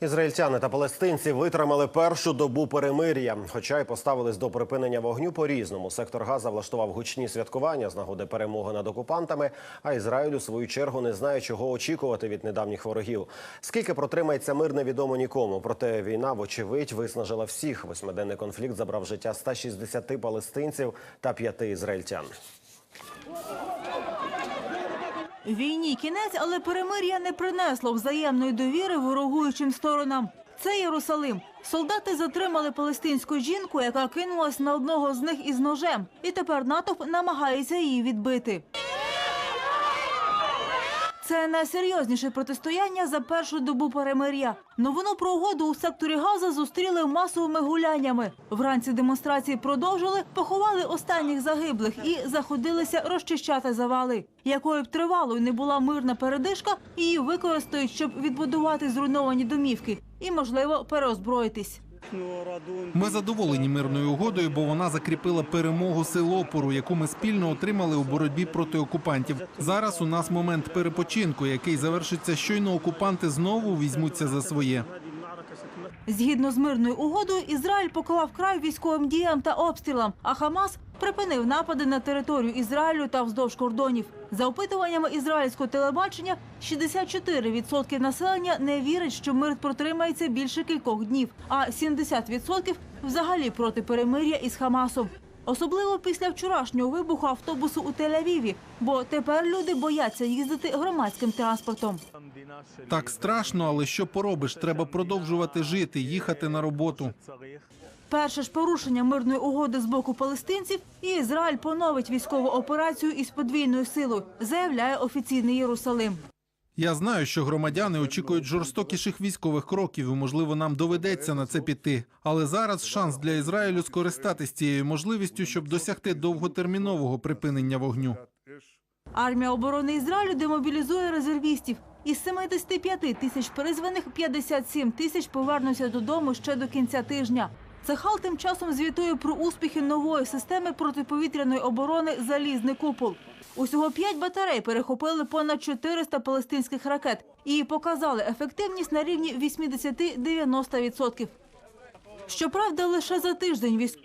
Ізраїльтяни та палестинці витримали першу добу перемир'я, хоча й поставились до припинення вогню по-різному. Сектор Газа влаштував гучні святкування з нагоди перемоги над окупантами. А Ізраїль у свою чергу не знає, чого очікувати від недавніх ворогів. Скільки протримається мир, невідомо нікому. Проте війна, вочевидь, виснажила всіх. Восьмиденний конфлікт забрав життя 160 палестинців та п'яти ізраїльтян. Війні кінець, але перемир'я не принесло взаємної довіри ворогуючим сторонам. Це Єрусалим. Солдати затримали палестинську жінку, яка кинулась на одного з них із ножем, і тепер натовп намагається її відбити. Це найсерйозніше протистояння за першу добу перемир'я. Новину про угоду у секторі Газа зустріли масовими гуляннями. Вранці демонстрації продовжили, поховали останніх загиблих і заходилися розчищати завали. Якою б тривалою не була мирна передишка, її використають, щоб відбудувати зруйновані домівки і, можливо, переозброїтись. Ми задоволені мирною угодою, бо вона закріпила перемогу сил опору, яку ми спільно отримали у боротьбі проти окупантів. Зараз у нас момент перепочинку, який завершиться щойно окупанти знову візьмуться за своє. Згідно з мирною угодою, Ізраїль поклав край військовим діям та обстрілам, а Хамас припинив напади на територію Ізраїлю та вздовж кордонів. За опитуваннями ізраїльського телебачення, 64% населення не вірить, що мир протримається більше кількох днів, а 70% взагалі проти перемир'я із Хамасом. Особливо після вчорашнього вибуху автобусу у Тель-Авіві, бо тепер люди бояться їздити громадським транспортом. Так страшно, але що поробиш? Треба продовжувати жити, їхати на роботу. Перше ж порушення мирної угоди з боку палестинців, і Ізраїль поновить військову операцію із подвійною силою, заявляє офіційний Єрусалим. Я знаю, що громадяни очікують жорстокіших військових кроків, і можливо нам доведеться на це піти. Але зараз шанс для Ізраїлю скористатись цією можливістю, щоб досягти довготермінового припинення вогню. Армія оборони Ізраїлю демобілізує резервістів. Із 75 тисяч призваних 57 тисяч повернуться додому ще до кінця тижня. Цехал тим часом звітує про успіхи нової системи протиповітряної оборони Залізний купол. Усього п'ять батарей перехопили понад 400 палестинських ракет і показали ефективність на рівні 80-90%. Щоправда, лише за тиждень військ...